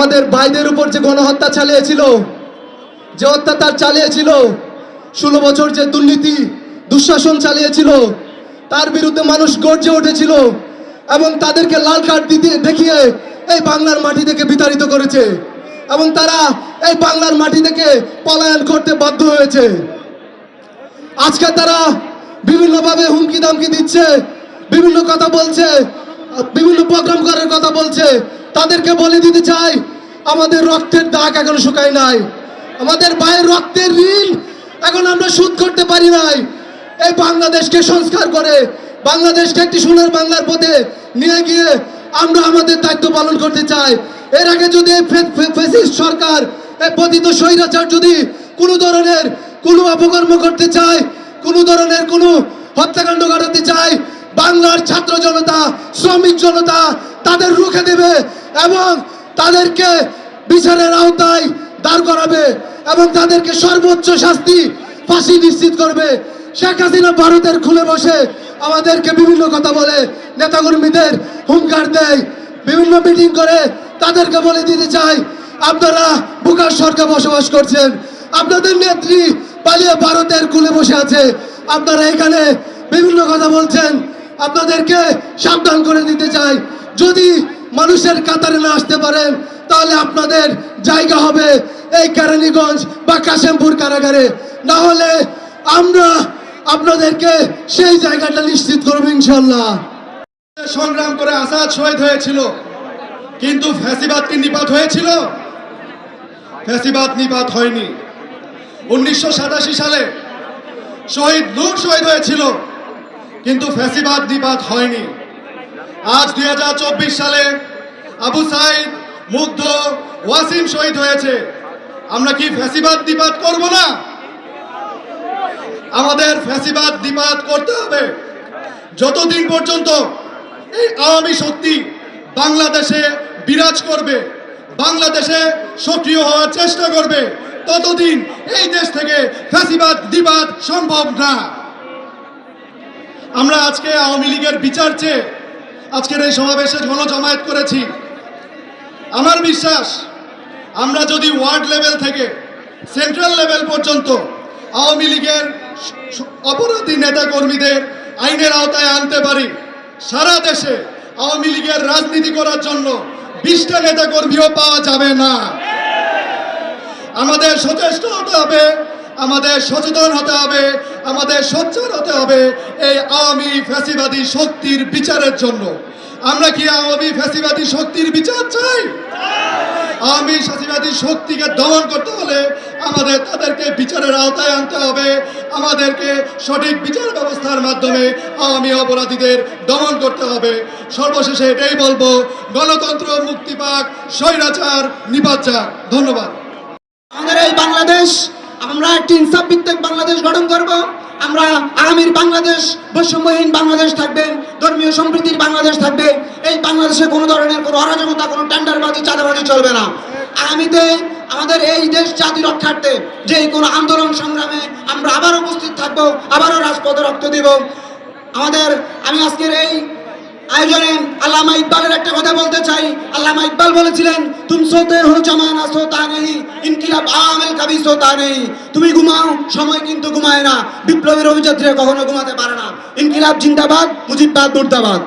আমাদের ভাইদের উপর যে গণহত্যা চালিয়েছিল, যে অত্যাচার চালিয়েছিল, ষোলো বছর যে দুর্নীতি, দুঃশাসন চালিয়েছিল, তার বিরুদ্ধে মানুষ গর্জে উঠেছিল এবং তাদেরকে লাল কার্ড দিতে, দেখিয়ে এই বাংলার মাটি থেকে বিতাড়িত করেছে এবং তারা এই বাংলার মাটি থেকে পলায়ন করতে বাধ্য হয়েছে। আজকে তারা বিভিন্নভাবে হুমকি দামকি দিচ্ছে, বিভিন্ন কথা বলছে, বিভিন্ন প্রোগ্রাম করার কথা বলছে তাদেরকে বলে দিতে চাই, আমাদের রক্তের দাগ এখন শুকায় নাই। আমাদের ভাইয়ের রক্তের ঋণ এখন আমরা শোধ করতে পারি নাই। এই বাংলাদেশকে সংস্কার করে, বাংলাদেশকে একটি সোনার বাংলার পথে নিয়ে গিয়ে আমরা আমাদের দায়িত্ব পালন করতে চাই। এর আগে যদি সরকার পতিত স্বৈরাচার যদি কোনো ধরনের কোনো অপকর্ম করতে চায়, কোনো ধরনের কোনো হত্যাকাণ্ড ঘটাতে চায়, বাংলার ছাত্র জনতা, শ্রমিক জনতা তাদের রুখে দেবে। এবং তাদেরকে বিচারের আওতায় দাঁড় করাবে এবং তাদেরকে সর্বোচ্চ শাস্তি ফাঁসি নিশ্চিত করবে। শেখ হাসিনা ভারতের খুলে বসে আমাদেরকে বিভিন্ন কথা বলে, নেতাকর্মীদের হুঙ্কার দেয়, বিভিন্ন মিটিং করে তাদেরকে বলে দিতে চাই আপনারা বুকার সরকার বসবাস করছেন, আপনাদের নেত্রী পালিয়ে ভারতের কুলে বসে আছে, আপনারা এখানে বিভিন্ন কথা বলছেন, আপনাদেরকে সাবধান করে দিতে চাই যদি মানুষের কাতারে না আসতে পারেন তাহলে আপনাদের জায়গা হবে এই কেরানীগঞ্জ বা কাশেমপুর কারাগারে। না হলে আমরা আপনাদেরকে সেই জায়গাটা নিশ্চিত করব ইনশাল্লাহ সংগ্রাম করে আসাদ শহীদ হয়েছিল, কিন্তু ফ্যাসিবাদ কি নিপাত হয়েছিল? ফ্যাসিবাদ নিপাত হয়নি। উনিশশো সাতাশি সালে শহীদ নূর শহীদ হয়েছিল, কিন্তু ফ্যাসিবাদ নিপাত হয়নি। আজ দুই হাজার চব্বিশ সালে আবু সাইদ মুগ্ধ ওয়াসিম শহীদ হয়েছে। আমরা কি ফ্যাসিবাদ নিপাত করব না? আমাদের ফ্যাসিবাদ নিপাত করতে হবে। যতদিন পর্যন্ত এই আওয়ামী শক্তি বাংলাদেশে বিরাজ করবে, বাংলাদেশে সক্রিয় হওয়ার চেষ্টা করবে, ততদিন এই দেশ থেকে ফ্যাসিবাদ দিবাদ সম্ভব না। আমরা আজকে আওয়ামী লীগের বিচার চেয়ে আজকের এই সমাবেশে জমায়েত করেছি। আমার বিশ্বাস, আমরা যদি ওয়ার্ড লেভেল থেকে সেন্ট্রাল লেভেল পর্যন্ত আওয়ামী লীগের অপরাধী নেতাকর্মীদের আইনের আওতায় আনতে পারি, সারা দেশে আওয়ামী লীগের রাজনীতি করার জন্য বিশটা নেতাকর্মীও পাওয়া যাবে না। আমাদের সচেষ্ট হতে হবে আমাদের সচেতন হতে হবে, আমাদের সোচ্চার হতে হবে এই আওয়ামী ফ্যাসিবাদী শক্তির বিচারের জন্য। আমরা কি আওয়ামী ফ্যাসিবাদী শক্তির বিচার চাই? আওয়ামী ফ্যাসিবাদী শক্তিকে দমন করতে হলে আমাদের তাদেরকে বিচারের আওতায় আনতে হবে, আমাদেরকে সঠিক বিচার ব্যবস্থার মাধ্যমে আওয়ামী অপরাধীদের দমন করতে হবে। সর্বশেষে এটাই বলব, গণতন্ত্র মুক্তি পাক, স্বৈরাচার যাক ধন্যবাদ। আমাদের এই বাংলাদেশ আমরা একটি ইনসাফ ভিত্তিক বাংলাদেশ গঠন করব। আমরা আগামীর বাংলাদেশ, বৈষম্যহীন বাংলাদেশ থাকবে, ধর্মীয় সম্প্রীতির বাংলাদেশ থাকবে। এই বাংলাদেশে কোনো ধরনের কোনো অরাজকতা, কোনো টেন্ডারবাজি, চাঁদাবাজি চলবে না। আগামীতে আমাদের এই দেশ জাতি রক্ষার্থে যে কোনো আন্দোলন সংগ্রামে আমরা আবার উপস্থিত থাকব, আবারও রাজপথে রক্ত দিব। আমাদের, আমি আজকের এই আয়োজনে আল্লামা ইকবালের একটা কথা বলতে চাই। আল্লামা ইকবাল বলেছিলেন, তুম সোতে হো জমানা, সোতা নেই ইনকিলাব আমেল কবি সোতা নেই তুমি ঘুমাও, সময় কিন্তু ঘুমায় না। বিপ্লবীর অভিযাত্রীরা কখনো ঘুমাতে পারে না। ইনকিলাব জিন্দাবাদ, মুজিববাদ, মুর্দাবাদ।